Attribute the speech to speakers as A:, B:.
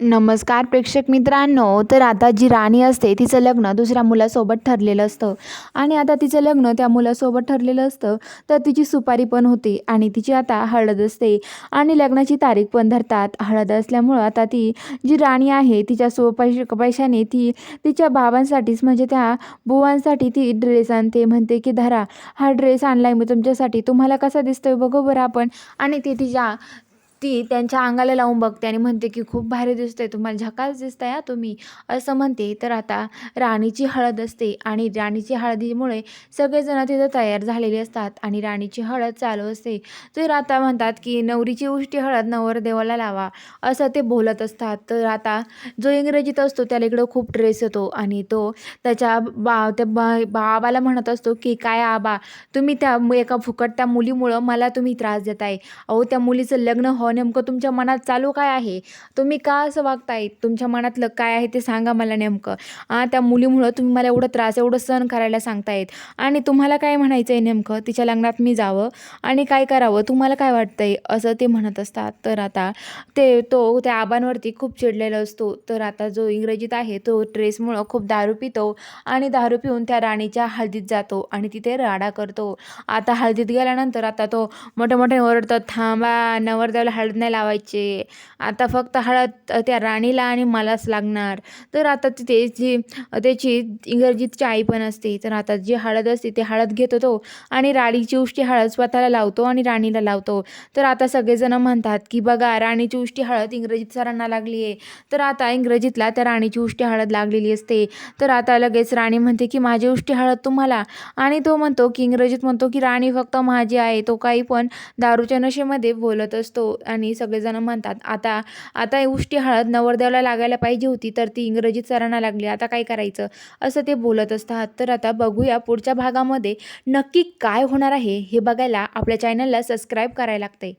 A: नमस्कार प्रेक्षक मित्रांनो. तर आता जी राणी असते तिचं लग्न दुसऱ्या मुलासोबत ठरलेलं असतं. आणि आता तिचं लग्न त्या मुलासोबत ठरलेलं असतं तर तिची सुपारी पण होते आणि तिची आता हळद असते. आणि लग्नाची तारीख पण धरतात. हळद असल्यामुळं आता ती जी राणी आहे तिच्या सो पैश पैशाने ती तिच्या बाबांसाठीच म्हणजे त्या बुवांसाठी ती ड्रेस आणते. म्हणते की धरा हा ड्रेस आणलाय मी तुमच्यासाठी. तुम्हाला कसा दिसतोय बघू बरं आपण. आणि ती तिच्या ती त्यांच्या अंगाला लावून बघते आणि म्हणते की खूप भारी दिसतंय तुम्हाला झकास दिसताय हा तुम्ही. असं म्हणते. तर आता राणीची हळद असते आणि राणीची हळदीमुळे सगळेजण तिथं तयार झालेले असतात आणि राणीची हळद चालू असते. तर आता म्हणतात की नवरीची उष्टी हळद नवरदेवाला लावा. असं ते बोलत असतात. तर आता जो इंग्रजीत असतो त्याला इकडं खूप ट्रेस येतो आणि तो त्याच्या बा त्या बा बाबाला म्हणत असतो की काय आबा तुम्ही त्या एका फुकट त्या मुलीमुळं मला तुम्ही त्रास देताय. अहो त्या मुलीचं लग्न हो नेमकं तुमच्या मनात चालू काय आहे? तुम्ही का असं वागताय? तुमच्या मनातलं काय आहे ते सांगा मला नेमकं. आ, त्या मुलीमुळं तुम्ही मला एवढं त्रास एवढं सहन करायला सांगतायत. आणि तुम्हाला काय म्हणायचं आहे नेमकं? तिच्या लग्नात मी जावं. आणि काय करावं? तुम्हाला काय वाटतंय? असं ते म्हणत असतात. तर आता ते तो त्या आबांवरती खूप चिडलेला असतो. तर आता जो इंग्रजीत आहे तो ड्रेसमुळं खूप दारू पितो. आणि दारू पिऊन त्या राणीच्या हळदीत जातो. आणि तिथे राडा करतो. आता हळदीत गेल्यानंतर आता तो मोठे मोठे ओरडतात थांबा नवरदेवला हळद नाही लावायचे. आता फक्त हळद त्या राणीला आणि मलाच लागणार. तर आता तिथे जी त्याची इंग्रजीची आई पण असते. तर आता जी हळद असते ती हळद घेतो तो आणि राणीची उष्टी हळद स्वतःला लावतो आणि राणीला लावतो. तर आता सगळेजण म्हणतात की बघा राणीची उष्टी हळद इंग्रजीत सरांना लागली आहे. तर आता इंग्रजीतला त्या राणीची उष्टी हळद लागलेली असते. तर आता लगेच राणी म्हणते की माझी उष्टी हळद तुम्हाला. आणि तो म्हणतो की इंग्रजीत म्हणतो की राणी फक्त माझी आहे. तो काही पण दारूच्या नशेमध्ये बोलत असतो. आणि सगळेजण म्हणतात आता आता उष्टी हळद नवरदेवाला लागायला पाहिजे होती तर ती इंग्रजीत सरांना लागली. आता काय करायचं? असं ते बोलत असतात. तर आता बघूया पुढच्या भागामध्ये नक्की काय होणार आहे हे बघायला आपल्या चॅनलला सबस्क्राईब करायला लागते